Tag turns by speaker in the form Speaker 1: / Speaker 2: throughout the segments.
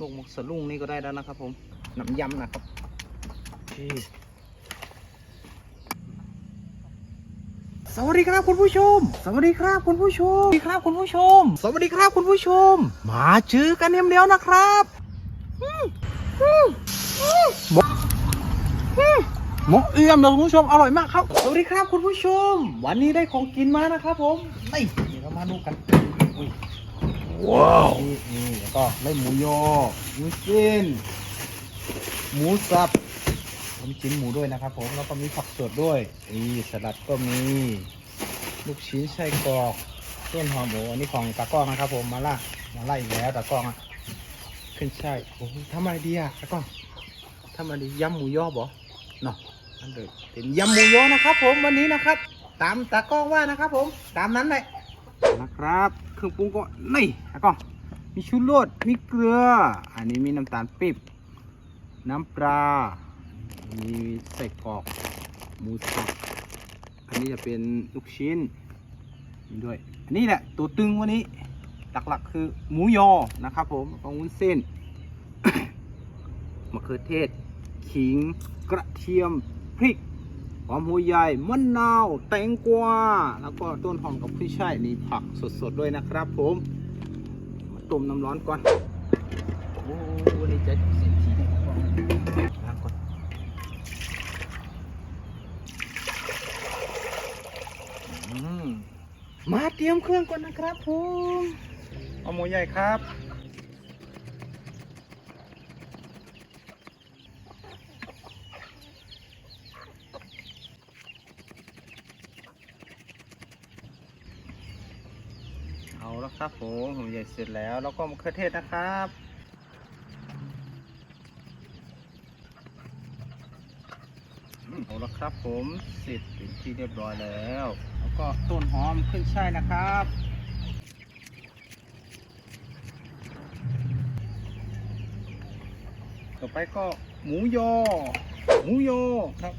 Speaker 1: ลูกหมกสลุงนี่ก็ได้แล้วนะครับผมน้ำยำนะครับนี่สวัสดีครับคุณผู้ชม สวัสดีครับคุณผู้ชมสวัสดีครับคุณผู้ชม สวัสดีครับคุณผู้ชม มาเจอกันเดียวนะครับอืมอืมอืมหมกอืมหมกเอี่ยมเลยคุณผู้ชมอร่อยมากครับ สวัสดีครับคุณผู้ชม วันนี้ได้ของกินมานะครับผมนี่เดี๋ยวเรามาดูกันอุ้ย
Speaker 2: ว้าว
Speaker 1: นี่นี่แล้วก็ได้หมูยอหมูจิ้นหมูสับผมชิ้นหมูด้วยนะครับผมแล้วก็มีผักสดด้วยนี่สลัดก็มีลูกชิ้นไส้กรอกต้นหอมหมูอันนี้ของตากล้องนะครับ ผมมาล่ามาล่าอีกแล้วตากล้องอะขึ้นใช่ายโอ้โหทำอะไรดีอะตากล้องทำอะไรดียำหมูยอบ่เนาะอันเดิมเป็นยำหมูยอนะครับ ผมวันนี้นะครับ ตามตากล้องว่านะครับ ผมตามนั้นเลย นะครับ เครื่องปรุงก็นี่แล้วก็มีชูรสมีเกลือ อันนี้มีน้ำตาลปี๊บน้ำปลา มีใส่กรอกหมูสับอันนี้จะเป็นลูกชิ้นนี่ด้วย อันนี้แหละตัวตึงวันนี้ หลักๆคือหมูยอนะครับผมแล้วก็วุ้นเส้นมะเขือเทศ ขิง กระเทียม พริก หอมหัวใหญ่มะนาวแตงกวาแล้วก็ต้นหอมกับพี่ช่ายนี่ผักสดๆด้วยนะครับผมมาต้มน้ำร้อนก่อนโอ้นี่จะเสียทีล้างก่อนมมาเตรียมเครื่องก่อนนะครับผมเอาหมูใหญ่ครับ เอาแล้วครับผมหูใหญ่เสร็จแล้ว แล้วก็มะเขือเทศนะครับ เอาล้วครับผมเสร็จเป็นที่เรียบร้อยแล้ว แล้วก็ต้นหอมขึ้นช่ายนะครับต่อไปก็หมูยอ หมูยอครับ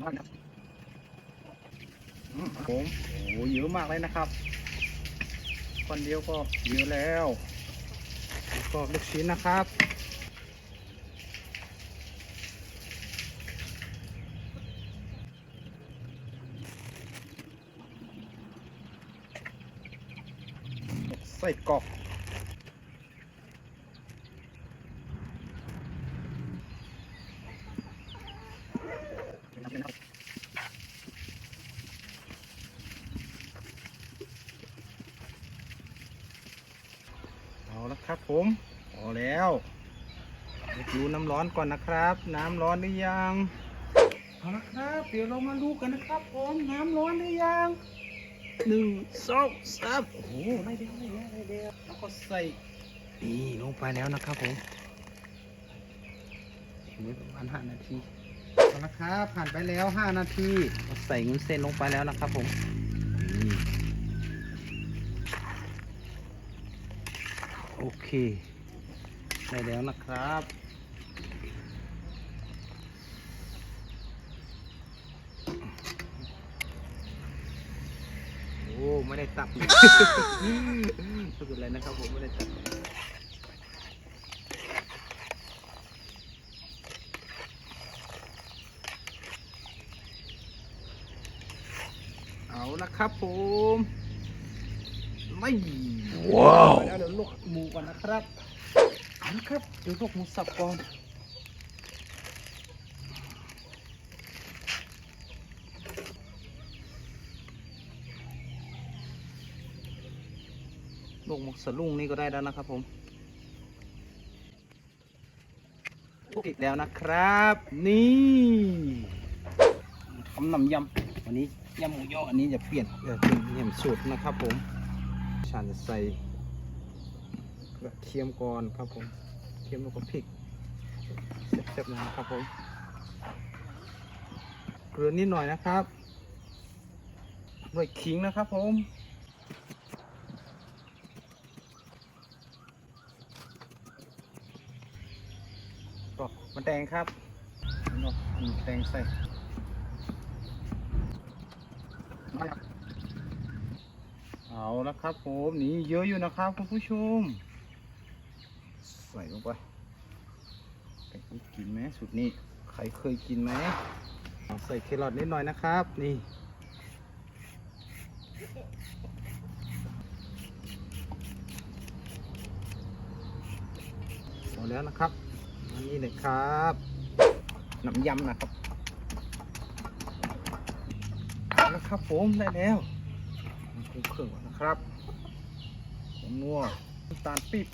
Speaker 1: มากครับอืมครับ ผมโอ้โหเยอะมากเลยนะครับคนเดียวก็เยอะแล้วแล้วก็ลูกชิ้นนะครับใส่กรอกเอาละครับ ผมพอแล้วเดี๋ยวดูน้ำร้อนก่อนนะครับ น้ำร้อนหรือยังเอาละครับ เดี๋ยวเรามาดูกันนะครับผมน้ำร้อนหรือยังหนึ่งสองสามโอ้โหได้เดียวได้เดียวได้เดียวแล้วก็ใส่นี่ลงไปแล้วนะครับผมอีกไม่ประมาณห้านาทีเอาละครับผ่านไปแล้วห้านาทีใส่เงินเส้นลงไปแล้วนะครับผม โอเคได้แล้วนะครับ โอ้ไม่ได้ตับไม่เป็นไรนะครับผมไม่ได้ตับเอาละครับผม ไม่
Speaker 2: ว้าว
Speaker 1: แล้วเดี๋ยวลวกหมูก่อนนะครับเอาละครับเดี๋ยวลวกหมูสับก่อนลวกหมูสลุงนี่ก็ได้แล้วนะครับผมอีกแล้วนะครับ นี่ทำน้ำยำวันนี้ยำหมูยออันนี้จะเปลี่ยนเออเป็นยำสูตรนะครับผม ฉันจะใส่กระเทียมก่อนครับผมเทียมแล้วก็พริกเสร็จๆนะครับผมเกลือนิดหน่อยนะครับด้วยขิงนะครับผมก็มันแดงครับนี่เนาะมีแดงใส่ เอาละครับผมนี่เยอะอยู่นะครับคุณผู้ชมใส่ลงไปไปกินไหมสูตรนี้ใครเคยกินไหมใส่แครอทนิดหน่อยนะครับ นี่หมดแล้วนะครับอันนี้เลยครับน้ำยำนะครับเอาละครับผมได้แล้ว ถุงเครื่องนะครับผงนัวน้ำตาลปี๊บ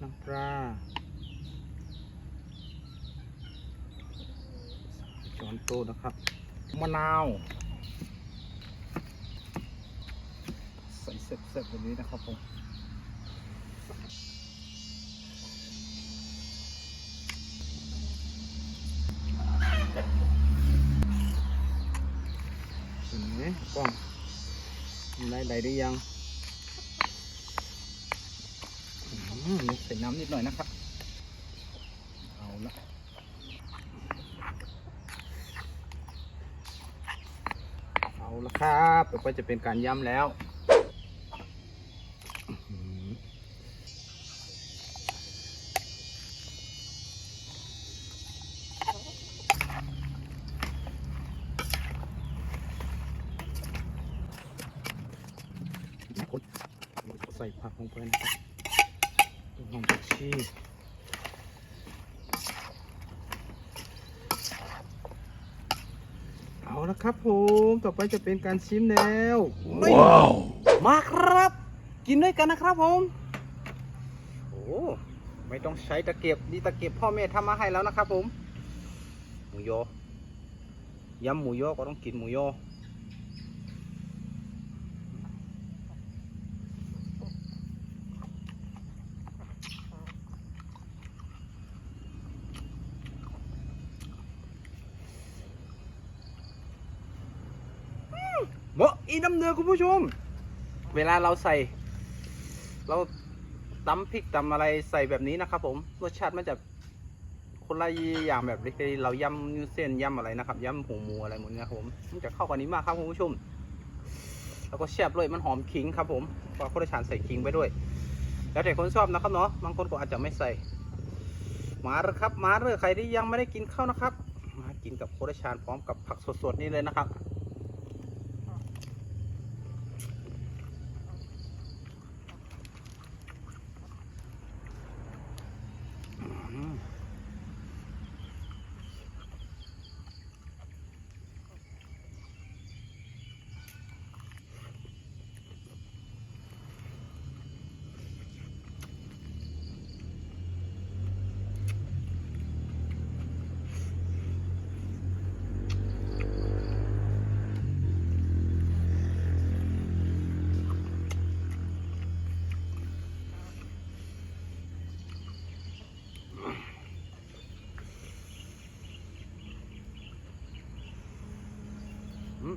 Speaker 1: น้ำปลาช้อนโตนะครับ มะนาว ใส่เสร็จๆแบบนี้นะครับผม ได้ได้หรือยังอืมใส่น้ำนิดหน่อยนะครับ เอาละเอาละครับต่อไปจะเป็นการย้ำแล้ว ใส่ผักลงไปนะครับต้นหอมผักชีเอาละครับผมต่อไปจะเป็นการชิมแล้ว
Speaker 2: Wow.
Speaker 1: มาครับ กินด้วยกันนะครับผมโอ้ไม่ต้องใช้ตะเกียบนี่ตะเกียบพ่อแม่ทำมาให้แล้วนะครับผม หมูยอยำหมูยอก็ต้องกินหมูยอ หมาะอีน้ำเนื้อคุณผู้ชม เวลาเราใส่ เราตำพริกตำอะไรใส่แบบนี้นะครับ ผมรสชาติมันจะคนละอย่างแบบที่เรายำเส้นยำอะไรนะครับยำหูหมูอะไรหมดนี่ยครับผมมันจะเข้ากันนี้มากครับคุณผู้ชม แล้วก็แซ่บด้วยมันหอมขิงครับ ผมพราะคนละชานใส่ขิงไปด้วย แล้วแต่คนชอบนะครับเนาะบางคนก็อาจจะไม่ใส่ มาเลยครับ มาเลยใครที่ยังไม่ได้กินข้าวนะครับ มากินกับโครชานพร้อมกับผักสดๆนี่เลยนะครับ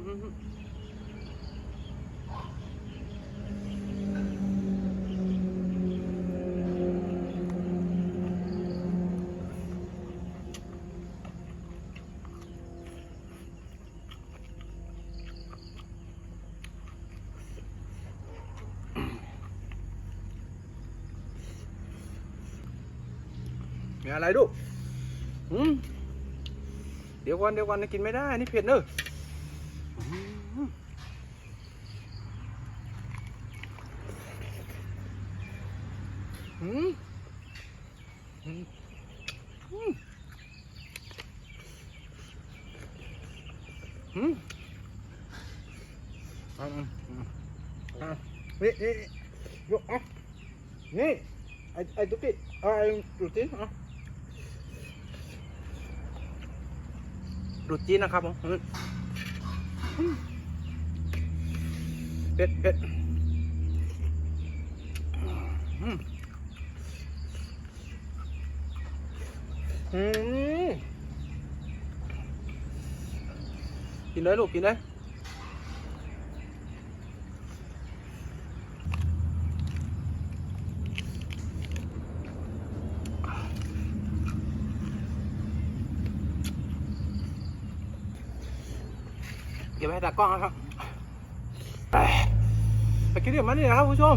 Speaker 1: มีอะไรดูอืมเดี๋ยวก่อนเดี๋ยวก่อนนะกินไม่ได้ นี่เผ็ดเนอะ อืมอืมอืมอืมอืมอืมอะนี่นี่ยกอะนี่ไอ้ไอ้ตุ๊กตี้ไอ้ดูดจีนอะดูดจีนนะครับผมอืมอืมเผ็ดเผ็ดอืม กินเลยลูกกินเลยเก็บไว้ตากล้องนะครับไปคิดเดียวมานี่นะครับผู้ชม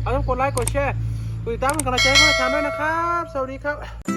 Speaker 1: เอาต้องกดไลค์ กดแชร์กดติดตามกันกำลังใจให้พวกเราด้วนะครับ สวัสดีครับ